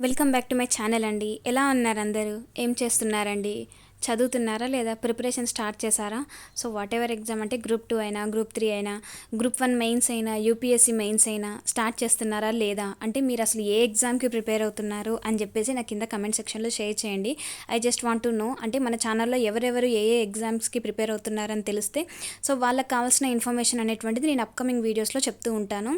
Welcome back to my channel అండి. ఎలా ఉన్నారు అందరూ? ఏం చేస్తున్నారండి? చదువుతున్నారా లేదా ప్రిపరేషన్ స్టార్ట్ చేశారా? సో వాట్ ఎవర్ ఎగ్జామ్ అంటే గ్రూప్ టూ అయినా గ్రూప్ త్రీ అయినా గ్రూప్ వన్ మెయిన్స్ అయినా యూపీఎస్సీ మెయిన్స్ అయినా స్టార్ట్ చేస్తున్నారా లేదా? అంటే మీరు అసలు ఏ ఎగ్జామ్కి ప్రిపేర్ అవుతున్నారు అని చెప్పేసి నాకు కింద కమెంట్ సెక్షన్లో షేర్ చేయండి. I just want to know అంటే మన ఛానల్లో ఎవరెవరు ఏ ఏ ఎగ్జామ్స్కి ప్రిపేర్ అవుతున్నారని తెలిస్తే సో వాళ్ళకి కావాల్సిన ఇన్ఫర్మేషన్ అనేటువంటిది నేను అప్కమింగ్ వీడియోస్లో చెప్తూ ఉంటాను.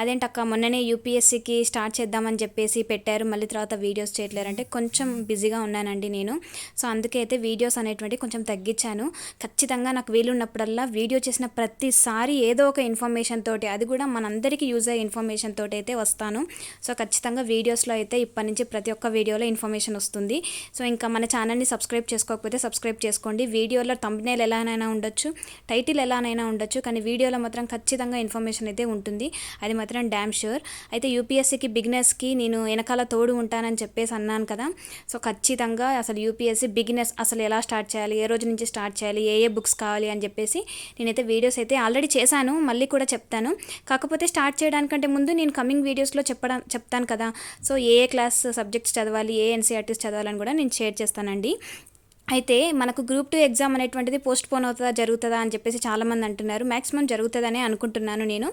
అదేంటక్క మొన్ననే యూపీఎస్సీకి స్టార్ట్ చేద్దామని చెప్పేసి పెట్టారు మళ్ళీ తర్వాత వీడియోస్ చేయట్లేరంటే కొంచెం బిజీగా ఉన్నానండి నేను. సో అందుకే అయితే వీడియోస్ అనేటువంటి కొంచెం తగ్గించాను. ఖచ్చితంగా నాకు వీలున్నప్పుడల్లా వీడియో చేసిన ప్రతిసారి ఏదో ఒక ఇన్ఫర్మేషన్ తోటి అది కూడా మనందరికీ యూజ్ అయ్యే ఇన్ఫర్మేషన్ తోటి అయితే వస్తాను. సో ఖచ్చితంగా వీడియోస్లో అయితే ఇప్పటి నుంచి ప్రతి ఒక్క వీడియోలో ఇన్ఫర్మేషన్ వస్తుంది. సో ఇంకా మన ఛానల్ని సబ్స్క్రైబ్ చేసుకోకపోతే సబ్స్క్రైబ్ చేసుకోండి. వీడియోలో thumbnail ఎలానైనా ఉండొచ్చు టైటిల్ ఎలానైనా ఉండొచ్చు కానీ వీడియోలో మాత్రం ఖచ్చితంగా ఇన్ఫర్మేషన్ అయితే ఉంటుంది. అది మాత్రం డ్యామ్ షూర్ అయితే యూపీఎస్సీకి బిగినర్స్కి నేను వెనకాల తోడు ఉంటానని చెప్పేసి అన్నాను కదా. సో ఖచ్చితంగా అసలు యూపీఎస్సీ బిగినర్స్ అసలు ఎలా స్టార్ట్ చేయాలి ఏ రోజు నుంచి స్టార్ట్ చేయాలి ఏ ఏ బుక్స్ కావాలి అని చెప్పేసి నేనైతే వీడియోస్ అయితే ఆల్రెడీ చేశాను మళ్ళీ కూడా చెప్తాను. కాకపోతే స్టార్ట్ చేయడానికంటే ముందు నేను కమింగ్ వీడియోస్లో చెప్పడం చెప్తాను కదా. సో ఏ ఏ క్లాస్ సబ్జెక్ట్స్ చదవాలి ఏ ఎన్సీఆర్టీస్ చదవాలని కూడా నేను షేర్ చేస్తానండి. అయితే మనకు గ్రూప్ టూ ఎగ్జామ్ అనేటువంటిది పోస్ట్ పోన్ అవుతుందా జరుగుతుందా అని చెప్పేసి చాలామంది అంటున్నారు. మ్యాక్సిమం జరుగుతుందనే అనుకుంటున్నాను నేను.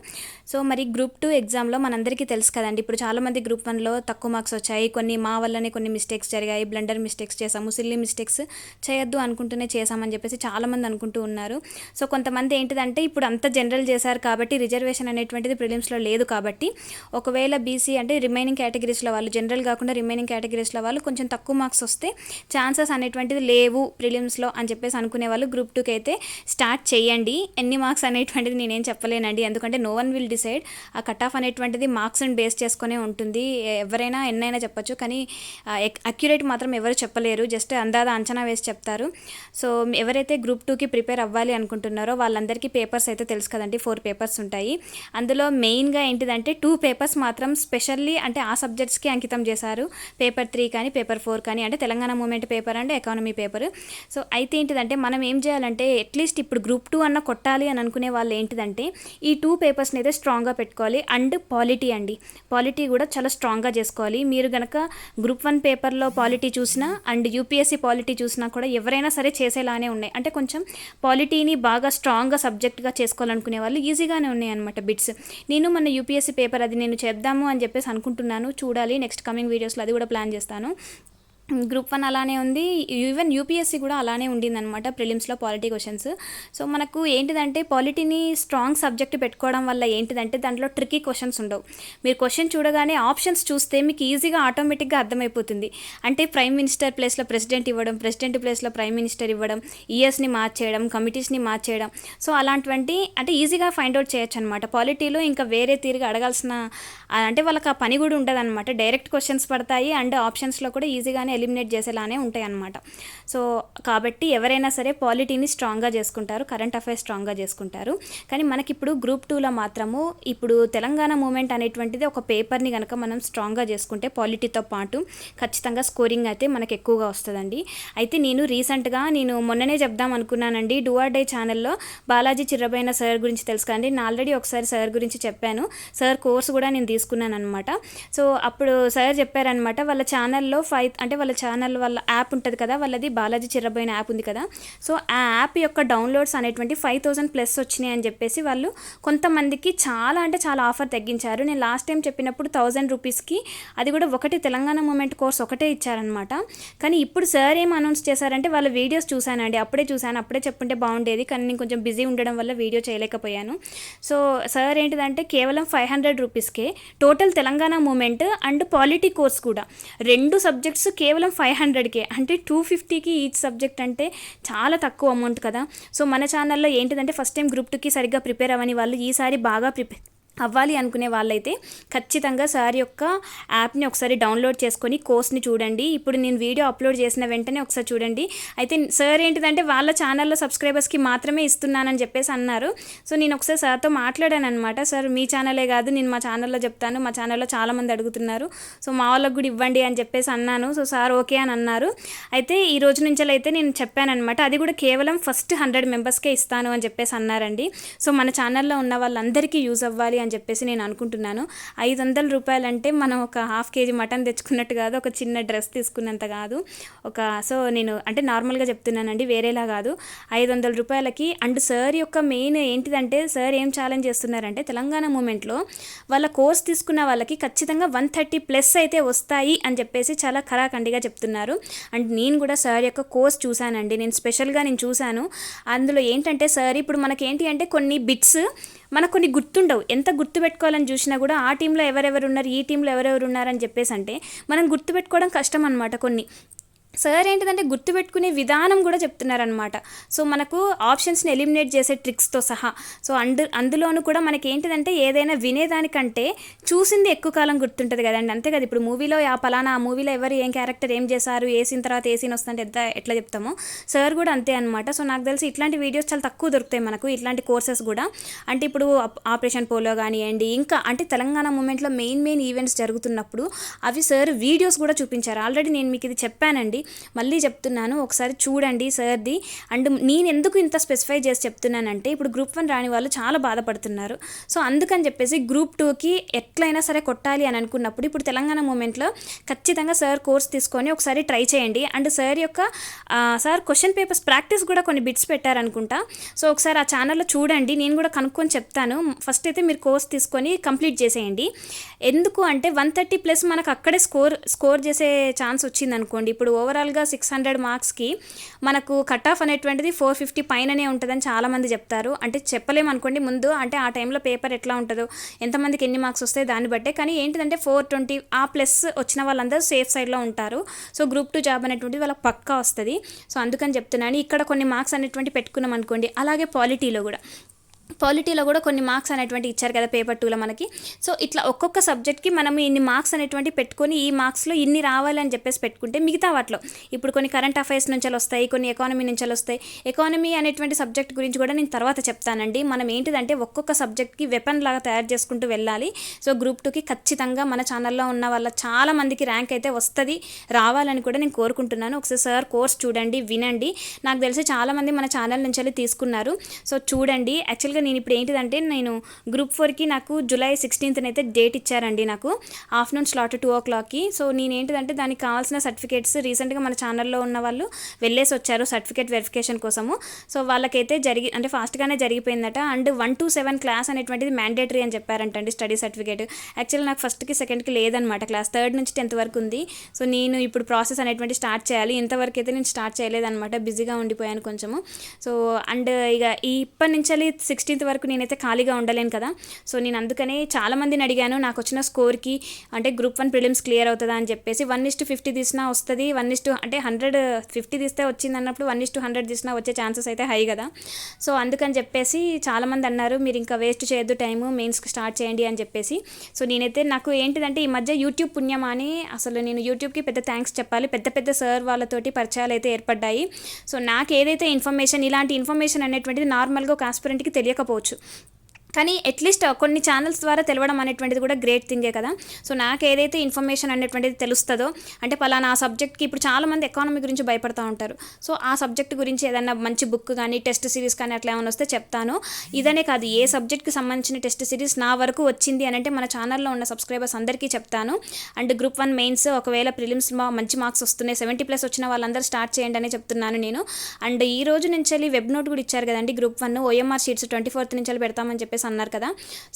సో మరి గ్రూప్ టూ ఎగ్జామ్లో మనందరికీ తెలుసు కదండి. ఇప్పుడు చాలామంది గ్రూప్ వన్లో తక్కువ మార్క్స్ వచ్చాయి. కొన్ని మా వల్లనే కొన్ని మిస్టేక్స్ జరిగాయి. బ్లండర్ మిస్టేక్స్ చేసాము సిల్లీ మిస్టేక్స్ చేయొద్దు అనుకుంటూనే చేసామని చెప్పేసి చాలామంది అనుకుంటూ ఉన్నారు. సో కొంతమంది ఏంటిదంటే ఇప్పుడు అంత జనరల్ చేశారు కాబట్టి రిజర్వేషన్ అనేటువంటిది ప్రిలిమ్స్లో లేదు కాబట్టి ఒకవేళ బీసీ అంటే రిమైనింగ్ కేటగిరీస్లో వాళ్ళు జనరల్ కాకుండా రిమైనింగ్ కేటగిరీస్లో వాళ్ళు కొంచెం తక్కువ మార్క్స్ వస్తే ఛాన్సెస్ అనేటువంటిది లేవు ప్రిలిమ్స్లో అని చెప్పేసి అనుకునే వాళ్ళు గ్రూప్ టూకి అయితే స్టార్ట్ చేయండి. ఎన్ని మార్క్స్ అనేటువంటిది నేనేం చెప్పలేనండి. ఎందుకంటే no one will decide the cut off అనేటువంటిది మార్క్స్ని బేస్ చేసుకునే ఉంటుంది. ఎవరైనా ఎన్నైనా చెప్పొచ్చు. కానీ అక్యురేట్ మాత్రం ఎవరు చెప్పలేరు. జస్ట్ అందాద అంచనా వేసి చెప్తారు. సో ఎవరైతే గ్రూప్ టూకి ప్రిపేర్ అవ్వాలి అనుకుంటున్నారో వాళ్ళందరికీ పేపర్స్ అయితే తెలుసు కదండి. ఫోర్ పేపర్స్ ఉంటాయి. అందులో మెయిన్గా ఏంటిదంటే టూ పేపర్స్ మాత్రం స్పెషల్లీ అంటే ఆ సబ్జెక్ట్స్కి అంకితం చేశారు. పేపర్ త్రీ కానీ పేపర్ ఫోర్ కానీ అంటే Telangana movement paper and economy paper so అయితే ఏంటిదంటే మనం ఏం చేయాలంటే అట్లీస్ట్ ఇప్పుడు గ్రూప్ టూ అన్న కొట్టాలి అని అనుకునే వాళ్ళు ఏంటిదంటే ఈ టూ పేపర్స్ని అయితే స్ట్రాంగ్గా పెట్టుకోవాలి అండ్ పాలిటీ అండి. పాలిటీ కూడా చాలా స్ట్రాంగ్గా చేసుకోవాలి. మీరు గనక గ్రూప్ వన్ పేపర్లో పాలిటీ చూసినా అండ్ యూపీఎస్సీ పాలిటీ చూసినా కూడా ఎవరైనా సరే చేసేలానే ఉన్నాయి. అంటే కొంచెం పాలిటీని బాగా స్ట్రాంగ్గా సబ్జెక్ట్గా చేసుకోవాలనుకునే వాళ్ళు ఈజీగానే ఉన్నాయి అనమాట బిట్స్. నేను మన యూపీఎస్సీ పేపర్ అది నేను చెప్దాము అని చెప్పేసి అనుకుంటున్నాను. చూడాలి నెక్స్ట్ కమింగ్ వీడియోస్లో అది కూడా ప్లాన్ చేస్తాను. గ్రూప్ వన్ అలానే ఉంది. ఈవెన్ యూపీఎస్సీ కూడా అలానే ఉండిందనమాట ప్రిలిమ్స్లో పాలిటీ క్వశ్చన్స్. సో మనకు ఏంటిదంటే పాలిటీని స్ట్రాంగ్ సబ్జెక్ట్ పెట్టుకోవడం వల్ల ఏంటిదంటే దాంట్లో ట్రికీ క్వశ్చన్స్ ఉండవు. మీరు క్వశ్చన్ చూడగానే ఆప్షన్స్ చూస్తే మీకు ఈజీగా ఆటోమేటిక్గా అర్థమైపోతుంది. అంటే ప్రైమ్ మినిస్టర్ ప్లేస్లో ప్రెసిడెంట్ ఇవ్వడం ప్రెసిడెంట్ ప్లేస్లో ప్రైమ్ మినిస్టర్ ఇవ్వడం ఇయర్స్ని మార్చేయడం కమిటీస్ని మార్చేయడం. సో అలాంటివంటి అంటే ఈజీగా ఫైండ్ అవుట్ చేయొచ్చు అనమాట పాలిటీలో ఇంకా వేరే తీరుగా అడగాల్సిన అంటే వాళ్ళకి ఆ పని కూడా ఉండదు అనమాట డైరెక్ట్ క్వశ్చన్స్ పడతాయి అండ్ ఆప్షన్స్లో కూడా ఈజీగానే ఎలిమినేట్ చేసేలానే ఉంటాయి అన్నమాట సో కాబట్టి ఎవరైనా సరే పాలిటీని స్ట్రాంగ్గా చేసుకుంటారు కరెంట్ అఫైర్స్ స్ట్రాంగ్గా చేసుకుంటారు. కానీ మనకి ఇప్పుడు గ్రూప్ టూలో మాత్రము ఇప్పుడు తెలంగాణ మూమెంట్ అనేటువంటిది ఒక పేపర్ని కనుక మనం స్ట్రాంగ్గా చేసుకుంటే పాలిటీతో పాటు ఖచ్చితంగా స్కోరింగ్ అయితే మనకు ఎక్కువగా వస్తుందండి. అయితే నేను రీసెంట్గా నేను మొన్ననే చెప్దాం అనుకున్నానండి. డూఆర్ డే ఛానల్లో బాలాజీ చిర్రబైన సార్ గురించి తెలుసు కానీ నేను ఆల్రెడీ ఒకసారి సార్ గురించి చెప్పాను. సార్ కోర్స్ కూడా నేను తీసుకున్నాను అనమాట సో అప్పుడు సార్ చెప్పారనమాట వాళ్ళ ఛానల్లో ఫైవ్ అంటే వాళ్ళ ఛానల్ వాళ్ళ యాప్ ఉంటుంది కదా వాళ్ళది బాలాజీ చిర్రబోయిన యాప్ ఉంది కదా. సో ఆ యాప్ యొక్క డౌన్లోడ్స్ అనేటువంటి ఫైవ్ థౌసండ్ ప్లస్ వచ్చినాయి అని చెప్పేసి వాళ్ళు కొంతమందికి చాలా అంటే చాలా ఆఫర్ తగ్గించారు. నేను లాస్ట్ టైం చెప్పినప్పుడు థౌజండ్ రూపీస్కి అది కూడా ఒకటి తెలంగాణ మూమెంట్ కోర్స్ ఒకటే ఇచ్చారనమాట కానీ ఇప్పుడు సార్ ఏం అనౌన్స్ చేశారంటే వాళ్ళ వీడియోస్ చూశానండి. అప్పుడే చూశాను. అప్పుడే చెప్పుంటే బాగుండేది. కానీ నేను కొంచెం బిజీ ఉండడం వల్ల వీడియో చేయలేకపోయాను. సో సార్ ఏంటిదంటే కేవలం ఫైవ్ హండ్రెడ్ రూపీస్కే total Telangana movement and polity course కూడా రెండు సబ్జెక్ట్స్ కేవలం కేవలం ఫైవ్ హండ్రెడ్కే. అంటే టూ ఫిఫ్టీకి ఈచ్ సబ్జెక్ట్ అంటే చాలా తక్కువ అమౌంట్ కదా. సో మన ఛానల్లో ఏంటిదంటే ఫస్ట్ టైం గ్రూప్ టూకి సరిగ్గా ప్రిపేర్ అవ్వని వాళ్ళు ఈసారి బాగా ప్రిపేర్ అవ్వాలి అనుకునే వాళ్ళైతే ఖచ్చితంగా సార్ యొక్క యాప్ని ఒకసారి డౌన్లోడ్ చేసుకొని కోర్స్ని చూడండి. ఇప్పుడు నేను వీడియో అప్లోడ్ చేసిన వెంటనే ఒకసారి చూడండి. అయితే సార్ ఏంటిదంటే వాళ్ళ ఛానల్లో సబ్స్క్రైబర్స్కి మాత్రమే ఇస్తున్నానని చెప్పేసి అన్నారు. సో నేను ఒకసారి సార్తో మాట్లాడాను అనమాట సార్ మీ ఛానలే కాదు నేను మా ఛానల్లో చెప్తాను. మా ఛానల్లో చాలామంది అడుగుతున్నారు. సో మా వాళ్ళకు కూడా ఇవ్వండి అని చెప్పేసి అన్నాను. సో సార్ ఓకే అని అన్నారు. అయితే ఈ రోజు నుంచి అయితే నేను చెప్పానమాట అది కూడా కేవలం ఫస్ట్ హండ్రెడ్ మెంబర్స్కే ఇస్తాను అని చెప్పేసి అన్నారండి. సో మన ఛానల్లో ఉన్న వాళ్ళందరికీ యూజ్ అవ్వాలి అని చెప్పేసి నేను అనుకుంటున్నాను. ఐదు వందల రూపాయలు అంటే మనం ఒక హాఫ్ కేజీ మటన్ తెచ్చుకున్నట్టు కాదు ఒక చిన్న డ్రెస్ తీసుకున్నంత కాదు. ఒక సో నేను అంటే నార్మల్గా చెప్తున్నానండి వేరేలా కాదు. ఐదు వందల రూపాయలకి అండ్ సార్ యొక్క మెయిన్ ఏంటిదంటే సార్ ఏం ఛాలెంజ్ చేస్తున్నారంటే తెలంగాణ మూమెంట్లో వాళ్ళ కోర్స్ తీసుకున్న వాళ్ళకి ఖచ్చితంగా వన్ థర్టీ ప్లస్ అయితే వస్తాయి అని చెప్పేసి చాలా ఖరాఖండిగా చెప్తున్నారు. అండ్ నేను కూడా సార్ యొక్క కోర్స్ చూశానండి నేను స్పెషల్గా నేను చూశాను. అందులో ఏంటంటే సార్ ఇప్పుడు మనకేంటి అంటే కొన్ని బిట్స్ మనకు కొన్ని గుర్తుండవు. ఎంత గుర్తుపెట్టుకోవాలని చూసినా కూడా ఆ టీంలో ఎవరెవరు ఉన్నారు ఈ టీంలో ఎవరెవరు ఉన్నారని చెప్పేసి అంటే మనం గుర్తుపెట్టుకోవడం కష్టం అనమాట కొన్ని. సార్ ఏంటిదంటే గుర్తుపెట్టుకునే విధానం కూడా చెప్తున్నారనమాట సో మనకు ఆప్షన్స్ని ఎలిమినేట్ చేసే ట్రిక్స్తో సహా. సో అందు అందులోనూ కూడా మనకి ఏంటిదంటే ఏదైనా వినేదానికంటే చూసింది ఎక్కువ కాలం గుర్తుంటుంది కదండి. అంతే కదా ఇప్పుడు మూవీలో ఆ పలానా ఆ మూవీలో ఎవరు ఏం క్యారెక్టర్ ఏం చేశారు వేసిన తర్వాత ఏ సీన్ వస్తుంటే ఎంత ఎట్లా చెప్తామో. సార్ కూడా అంతే అనమాట సో నాకు తెలిసి ఇట్లాంటి వీడియోస్ చాలా తక్కువ దొరుకుతాయి మనకు ఇట్లాంటి కోర్సెస్ కూడా. అంటే ఇప్పుడు ఆపరేషన్ పోలో కానివ్వండి ఇంకా అంటే తెలంగాణ మూమెంట్లో మెయిన్ మెయిన్ ఈవెంట్స్ జరుగుతున్నప్పుడు అవి సార్ వీడియోస్ కూడా చూపించారు. ఆల్రెడీ నేను మీకు ఇది చెప్పానండి. మళ్ళీ చెప్తున్నాను ఒకసారి చూడండి సార్ది. అండ్ నేను ఎందుకు ఇంత స్పెసిఫై చేసి చెప్తున్నానంటే ఇప్పుడు గ్రూప్ వన్ రాని వాళ్ళు చాలా బాధపడుతున్నారు. సో అందుకని చెప్పేసి గ్రూప్ టూకి ఎట్లయినా సరే కొట్టాలి అని అనుకున్నప్పుడు ఇప్పుడు తెలంగాణ మూమెంట్లో ఖచ్చితంగా సార్ కోర్స్ తీసుకొని ఒకసారి ట్రై చేయండి. అండ్ సార్ యొక్క సార్ క్వశ్చన్ పేపర్స్ ప్రాక్టీస్ కూడా కొన్ని బిట్స్ పెట్టారనుకుంటా. సో ఒకసారి ఆ ఛానల్లో చూడండి నేను కూడా కనుక్కొని చెప్తాను. ఫస్ట్ అయితే మీరు కోర్స్ తీసుకొని కంప్లీట్ చేసేయండి. ఎందుకు అంటే వన్ థర్టీ ప్లస్ మనకు అక్కడే స్కోర్ స్కోర్ చేసే ఛాన్స్ వచ్చింది అనుకోండి ఇప్పుడు ఓవరాల్గా సిక్స్ హండ్రెడ్ మార్క్స్కి మనకు కట్ ఆఫ్ అనేటువంటిది ఫోర్ ఫిఫ్టీ పైననే ఉంటుందని చాలామంది చెప్తారు. అంటే చెప్పలేము అనుకోండి ముందు అంటే ఆ టైంలో పేపర్ ఎట్లా ఉంటుందో ఎంతమందికి ఎన్ని మార్క్స్ వస్తాయి దాన్ని బట్టే. కానీ ఏంటిదంటే ఫోర్ ట్వంటీ ఆ ప్లస్ వచ్చిన వాళ్ళందరూ సేఫ్ సైడ్లో ఉంటారు. సో గ్రూప్ టూ జాబ్ అనేటువంటిది వాళ్ళకి పక్కా వస్తుంది. సో అందుకని చెప్తున్నాను. ఇక్కడ కొన్ని మార్క్స్ అనేటువంటి పెట్టుకున్నాం అనుకోండి అలాగే పాలిటీలో కూడా. పాలిటీలో కూడా కొన్ని మార్క్స్ అనేటువంటి ఇచ్చారు కదా పేపర్ టూలో మనకి. సో ఇట్లా ఒక్కొక్క సబ్జెక్ట్కి మనం ఇన్ని మార్క్స్ అనేటువంటి పెట్టుకొని ఈ మార్క్స్లో ఇన్ని రావాలని చెప్పేసి పెట్టుకుంటే మిగతా వాటిలో. ఇప్పుడు కొన్ని కరెంట్ అఫైర్స్ నుంచి వస్తాయి కొన్ని ఎకానమీ నుంచి వస్తాయి. ఎకానమీ అనేటువంటి సబ్జెక్ట్ గురించి కూడా నేను తర్వాత చెప్తానండి. మనం ఏంటిదంటే ఒక్కొక్క సబ్జెక్ట్కి వెపన్ లాగా తయారు చేసుకుంటూ వెళ్ళాలి. సో గ్రూప్ టూకి ఖచ్చితంగా మన ఛానల్లో ఉన్న వాళ్ళ చాలా మందికి ర్యాంక్ అయితే వస్తుంది. రావాలని కూడా నేను కోరుకుంటున్నాను. ఒకసారి సార్ కోర్స్ చూడండి వినండి. నాకు తెలిసి చాలామంది మన ఛానల్ నుంచి వెళ్ళి తీసుకున్నారు. సో చూడండి. యాక్చువల్గా నేను ఇప్పుడు ఏంటిదంటే నేను గ్రూప్ ఫోర్కి నాకు జూలై సిక్స్టీన్త్న అయితే డేట్ ఇచ్చారండి నాకు. ఆఫ్టర్నూన్ స్లాట్ టూ ఓ క్లాక్కి. సో నేను ఏంటిదంటే దానికి కావాల్సిన సర్టిఫికేట్స్ రీసెంట్గా మన ఛానల్లో ఉన్న వాళ్ళు వెళ్ళేసి వచ్చారు సర్టిఫికేట్ వెరిఫికేషన్ కోసము. సో వాళ్ళకైతే జరిగి అంటే ఫాస్ట్గానే జరిగిపోయిందట. And one two seven class అనేటువంటిది మ్యాండేటరీ అని చెప్పారంటండి స్టడీ సర్టిఫికేట్. యాక్చువల్లీ నాకు ఫస్ట్కి సెకండ్కి లేదనమాట క్లాస్. థర్డ్ నుంచి టెన్త్ వరకు ఉంది. సో నేను ఇప్పుడు ప్రాసెస్ అనేటువంటి స్టార్ట్ చేయాలి. ఇంతవరకు అయితే నేను స్టార్ట్ చేయలేదన్నమాట. బిజీగా ఉండిపోయాను కొంచెము. సో అండ్ ఇక ఈ ఇప్పటి నుంచి సిక్స్టీ సిక్స్టీన్త్ వరకు నేనైతే ఖాళీగా ఉండలేను కదా. సో నేను అందుకనే చాలా మందిని అడిగాను నాకు వచ్చిన స్కోర్కి అంటే గ్రూప్ వన్ ప్రిలిమ్స్ క్లియర్ అవుతుందా అని చెప్పేసి వన్ ఇస్ టు ఫిఫ్టీ తీసినా వస్తుంది వన్ ఇస్టు అంటే హండ్రెడ్ ఫిఫ్టీ తీస్తే వచ్చింది అన్నప్పుడు వన్ ఇస్ టు హండ్రెడ్ తీసినా వచ్చే ఛాన్సెస్ అయితే హై కదా. సో అందుకని చెప్పేసి చాలామంది అన్నారు మీరు ఇంకా వేస్ట్ చేయొద్దు టైము మెయిన్స్కి స్టార్ట్ చేయండి అని చెప్పేసి. సో నేనైతే నాకు ఏంటిదంటే ఈ మధ్య యూట్యూబ్ పుణ్యమా అని అసలు నేను యూట్యూబ్కి పెద్ద థ్యాంక్స్ చెప్పాలి. పెద్ద పెద్ద సార్ వాళ్ళతోటి పరిచయాలు అయితే ఏర్పడ్డాయి. సో నాకు ఏదైతే ఇన్ఫర్మేషన్ ఇలాంటి ఇన్ఫర్మేషన్ అనేటువంటిది నార్మల్గా ఒక ఆస్పిరెంట్కి తెలియకపోవచ్చు కానీ అట్లీస్ట్ కొన్ని ఛానల్స్ ద్వారా తెలవడం అనేటువంటిది కూడా గ్రేట్ థింగే కదా. సో నాకు ఏదైతే ఇన్ఫర్మేషన్ అనేటువంటిది తెలుస్తుందో అంటే పలానా ఆ సబ్జెక్ట్కి ఇప్పుడు చాలామంది ఎకానమీ గురించి భయపడుతూ ఉంటారు. సో ఆ సబ్జెక్ట్ గురించి ఏదైనా మంచి బుక్ కానీ టెస్ట్ సిరీస్ కానీ అట్లా ఏమైనా వస్తే చెప్తాను. ఇదనే కాదు ఏ సబ్జెక్ట్కి సంబంధించిన టెస్ట్ సిరీస్ నా వరకు వచ్చింది అని అంటే మన ఛానల్లో ఉన్న సబ్స్క్రైబర్స్ అందరికీ చెప్తాను. అండ్ గ్రూప్ వన్ మెయిన్స్ ఒకవేళ ప్రిలిమ్స్ మంచి మార్క్స్ వస్తున్నాయి సెవెంటీ ప్లస్ వచ్చిన వాళ్ళందరూ స్టార్ట్ చేయండి అని చెప్తున్నాను నేను. అండ్ ఈ రోజు నుంచి వెళ్ళి వెబ్ నోట్ కూడా ఇచ్చారు కదండి group one OMR sheets twenty fourth నుంచి పెడతామని చెప్పేసి అన్నారు కదా.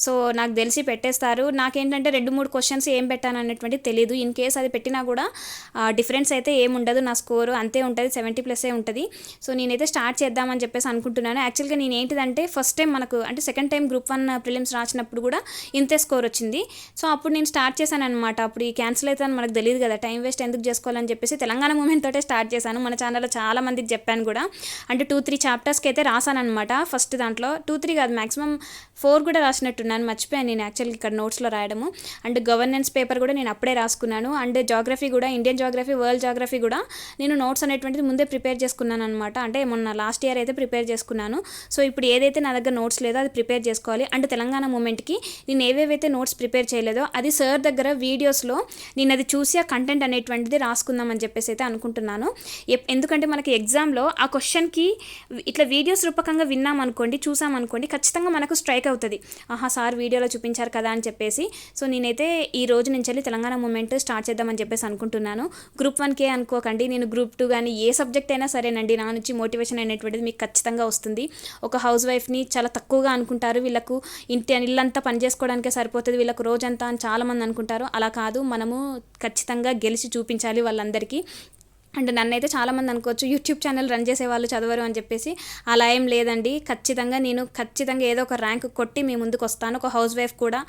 సో నాకు తెలిసి పెట్టేస్తారు. నాకేంటంటే రెండు మూడు క్వశ్చన్స్ ఏం పెట్టాను అనేటువంటి తెలియదు ఇన్ కేస్ అది పెట్టినా కూడా డిఫరెన్స్ అయితే ఏం ఉండదు. నా స్కోర్ అంతే ఉంటుంది. సెవెంటీ ప్లస్ఏ ఉంటుంది. సో నేనైతే స్టార్ట్ చేద్దామని చెప్పేసి అనుకుంటున్నాను. యాక్చువల్గా నేను ఏంటిదంటే ఫస్ట్ టైం మనకు అంటే second time group one prelims రాసినప్పుడు కూడా ఇంతే స్కోర్ వచ్చింది. సో అప్పుడు నేను స్టార్ట్ చేశాను అనమాట అప్పుడు ఈ క్యాన్సిల్ అవుతుందని మనకు తెలియదు కదా. టైం వేస్ట్ ఎందుకు చేసుకోవాలని చెప్పేసి తెలంగాణ మూమెంట్ తోటే స్టార్ట్ చేశాను. మన ఛానల్లో చాలా మందికి చెప్పాను కూడా. అంటే టూ త్రీ చాప్టర్స్కి అయితే రాశాను అనమాట ఫస్ట్ దాంట్లో. టూ త్రీ కాదు మాక్సిమం ఫోర్ కూడా రాసినట్టున్నాను మర్చిపోయాను నేను యాక్చువల్గా ఇక్కడ నోట్స్లో రాయడము. అండ్ గవర్నెన్స్ పేపర్ కూడా నేను అప్పుడే రాసుకున్నాను. అండ్ జాగ్రఫీ కూడా ఇండియన్ జాగ్రఫీ వరల్డ్ జాగ్రఫీ కూడా నేను నోట్స్ అనేటువంటిది ముందే ప్రిపేర్ చేసుకున్నాను అనమాట అంటే మొన్న లాస్ట్ ఇయర్ అయితే ప్రిపేర్ చేసుకున్నాను. సో ఇప్పుడు ఏదైతే నా దగ్గర నోట్స్ లేదో అది ప్రిపేర్ చేసుకోవాలి. అండ్ తెలంగాణ మూమెంట్కి నేను ఏవేవైతే నోట్స్ ప్రిపేర్ చేయలేదో అది సార్ దగ్గర వీడియోస్లో నేను అది చూసి ఆ కంటెంట్ అనేటువంటిది రాసుకుందామని చెప్పేసి అయితే అనుకుంటున్నాను. ఎందుకంటే మనకి ఎగ్జామ్లో ఆ క్వశ్చన్కి ఇట్లా వీడియోస్ రూపకంగా విన్నాం అనుకోండి చూసాం అనుకోండి ఖచ్చితంగా మనకు స్ట్రైక్ అవుతుంది. ఆహా సార్ వీడియోలో చూపించారు కదా అని చెప్పేసి. సో నేనైతే ఈ రోజు నుంచి వెళ్ళి తెలంగాణ మూమెంట్ స్టార్ట్ చేద్దామని చెప్పేసి అనుకుంటున్నాను. గ్రూప్ వన్కే అనుకోకండి. నేను గ్రూప్ టూ కానీ ఏ సబ్జెక్ట్ అయినా సరేనండి. నా నుంచి మోటివేషన్ అనేటువంటిది మీకు ఖచ్చితంగా వస్తుంది. ఒక హౌస్ వైఫ్ని చాలా తక్కువగా అనుకుంటారు. వీళ్ళకు ఇంటి ఇల్లంతా పని చేసుకోవడానికే సరిపోతుంది. వీళ్ళకు రోజంతా అని చాలామంది అనుకుంటారు. అలా కాదు. మనము ఖచ్చితంగా గెలిచి చూపించాలి వాళ్ళందరికీ. అండ్ నన్నైతే చాలామంది అనుకోవచ్చు యూట్యూబ్ ఛానల్ రన్ చేసే వాళ్ళు చదవరు అని చెప్పేసి అలా ఏం లేదండి. ఖచ్చితంగా నేను ఖచ్చితంగా ఏదో ఒక ర్యాంక్ కొట్టి మీ ముందుకు వస్తాను. ఒక హౌస్ వైఫ్ కూడా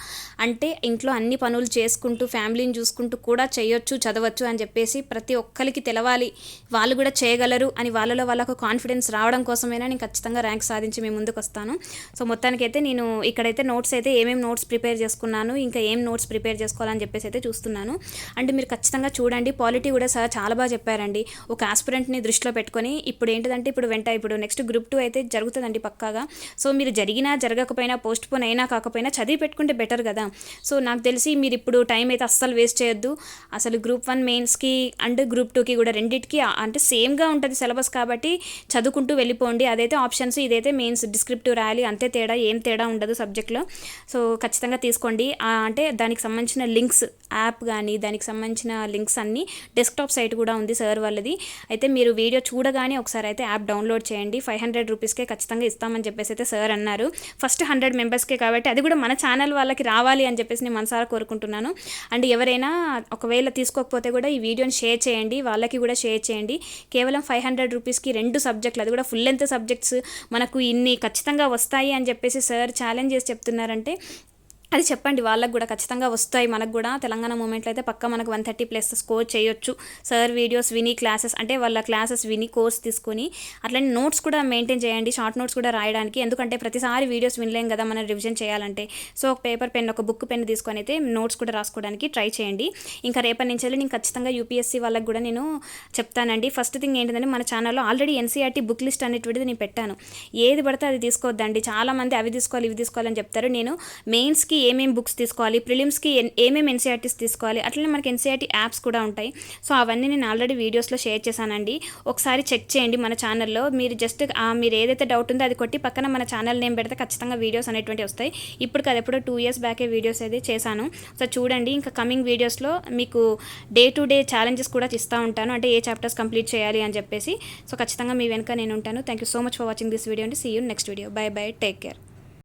అంటే ఇంట్లో అన్ని పనులు చేసుకుంటూ ఫ్యామిలీని చూసుకుంటూ కూడా చేయొచ్చు చదవచ్చు అని చెప్పేసి ప్రతి ఒక్కరికి తెలవాలి. వాళ్ళు కూడా చేయగలరు అని వాళ్ళలో వాళ్ళకు కాన్ఫిడెన్స్ రావడం కోసమైనా నేను ఖచ్చితంగా ర్యాంక్ సాధించి మీ ముందుకు వస్తాను. సో మొత్తానికైతే నేను ఇక్కడైతే నోట్స్ అయితే ఏమేమి నోట్స్ ప్రిపేర్ చేసుకున్నాను ఇంకా ఏం నోట్స్ ప్రిపేర్ చేసుకోవాలని చెప్పేసి అయితే చూస్తున్నాను. అండ్ మీరు ఖచ్చితంగా చూడండి. పాలిటీ కూడా సార్ చాలా బాగా చెప్పారండి. అండి ఒక ఆస్పిరెంట్ని దృష్టిలో పెట్టుకొని ఇప్పుడు ఏంటిదంటే ఇప్పుడు వెంట ఇప్పుడు నెక్స్ట్ గ్రూప్ టూ అయితే జరుగుతుందండి పక్కాగా. సో మీరు జరిగినా జరగకపోయినా పోస్ట్ పోన్ అయినా కాకపోయినా చదివి పెట్టుకుంటే బెటర్ కదా. సో నాకు తెలిసి మీరు ఇప్పుడు టైం అయితే అస్సలు వేస్ట్ చేయొద్దు. అసలు గ్రూప్ వన్ మెయిన్స్కి అండ్ గ్రూప్ టూకి కూడా రెండింటికి అంటే సేమ్గా ఉంటుంది సిలబస్ కాబట్టి చదువుకుంటూ వెళ్ళిపోండి. అదైతే ఆప్షన్స్ ఇదైతే మెయిన్స్ డిస్క్రిప్టివ్ రాయాలి అంతే తేడా ఏం తేడా ఉండదు సబ్జెక్ట్లో సో ఖచ్చితంగా తీసుకోండి. అంటే దానికి సంబంధించిన లింక్స్ యాప్ కానీ దానికి సంబంధించిన లింక్స్ అన్నీ డెస్క్టాప్ సైట్ కూడా ఉంది సార్ వాళ్ళది. అయితే మీరు వీడియో చూడగానే ఒకసారి అయితే యాప్ డౌన్లోడ్ చేయండి. ఫైవ్ హండ్రెడ్ రూపీస్కే ఖచ్చితంగా ఇస్తామని చెప్పేసి అయితే సార్ అన్నారు. ఫస్ట్ హండ్రెడ్ మెంబర్స్కే కాబట్టి అది కూడా మన ఛానల్ వాళ్ళకి రావాలి అని చెప్పేసి నేను మనసారా కోరుకుంటున్నాను. అండ్ ఎవరైనా ఒకవేళ తీసుకోకపోతే కూడా ఈ వీడియోని షేర్ చేయండి. వాళ్ళకి కూడా షేర్ చేయండి. కేవలం ఫైవ్ హండ్రెడ్ రూపీస్కి రెండు సబ్జెక్టులు అది కూడా ఫుల్ లెంత్ సబ్జెక్ట్స్ మనకు ఇన్ని ఖచ్చితంగా వస్తాయి అని చెప్పేసి సార్ ఛాలెంజ్ చేసి చెప్తున్నారంటే అది చెప్పండి వాళ్ళకు కూడా ఖచ్చితంగా వస్తాయి. మనకు కూడా తెలంగాణ మూమెంట్లో అయితే పక్క మనకు వన్ థర్టీ ప్లస్ స్కోర్ చేయొచ్చు. సార్ వీడియోస్ విని క్లాసెస్ అంటే వాళ్ళ క్లాసెస్ విని కోర్స్ తీసుకొని అట్లనే నోట్స్ కూడా మెయింటైన్ చేయండి షార్ట్ నోట్స్ కూడా రాయడానికి. ఎందుకంటే ప్రతిసారి వీడియోస్ వినలేం కదా మనం రివిజన్ చేయాలంటే. సో ఒక పేపర్ పెన్ ఒక బుక్ పెన్ తీసుకొని అయితే నోట్స్ కూడా రాసుకోవడానికి ట్రై చేయండి. ఇంకా రేపటి నుంచి నేను ఖచ్చితంగా యూపీఎస్సీ వాళ్ళకి కూడా నేను చెప్తానండి. ఫస్ట్ థింగ్ ఏంటంటే మన ఛానల్లో ఆల్రెడీ ఎన్సీఆర్టీ బుక్ లిస్ట్ అనేటువంటిది నేను పెట్టాను. ఏది పడితే అది తీసుకోవద్దండి. చాలామంది అవి తీసుకోవాలి ఇవి తీసుకోవాలని చెప్తారు. నేను మెయిన్స్కి ఏమేమి బుక్స్ తీసుకోవాలి ప్రిలిమ్స్కి ఏమేమి ఎన్సీఆర్టీస్ తీసుకోవాలి అట్లనే మనకి ఎన్సీఆర్టీ యాప్స్ కూడా ఉంటాయి. సో అవన్నీ నేను ఆల్రెడీ వీడియోస్లో షేర్ చేశానండి. ఒకసారి చెక్ చేయండి మన ఛానల్లో. మీరు జస్ట్ మీరు ఏదైతే డౌట్ ఉందో అది కొట్టి పక్కన మన ఛానల్ నేమ్ పెడితే ఖచ్చితంగా వీడియోస్ అనేటువంటి వస్తాయి. ఇప్పుడు అది ఎప్పుడో టూ ఇయర్స్ బ్యాకే వీడియోస్ అయితే చేశాను. సో చూడండి ఇంకా కమింగ్ వీడియోస్లో మీకు డే టు డే ఛాలెంజెస్ కూడా ఇస్తూ ఉంటాను. అంటే ఏ చాప్టర్స్ కంప్లీట్ చేయాలి అని చెప్పేసి. సో ఖచ్చితంగా మీ వెనుక నేను ఉంటాను. Thank you so much for watching this video అండి. See you next video. Bye bye. Take care.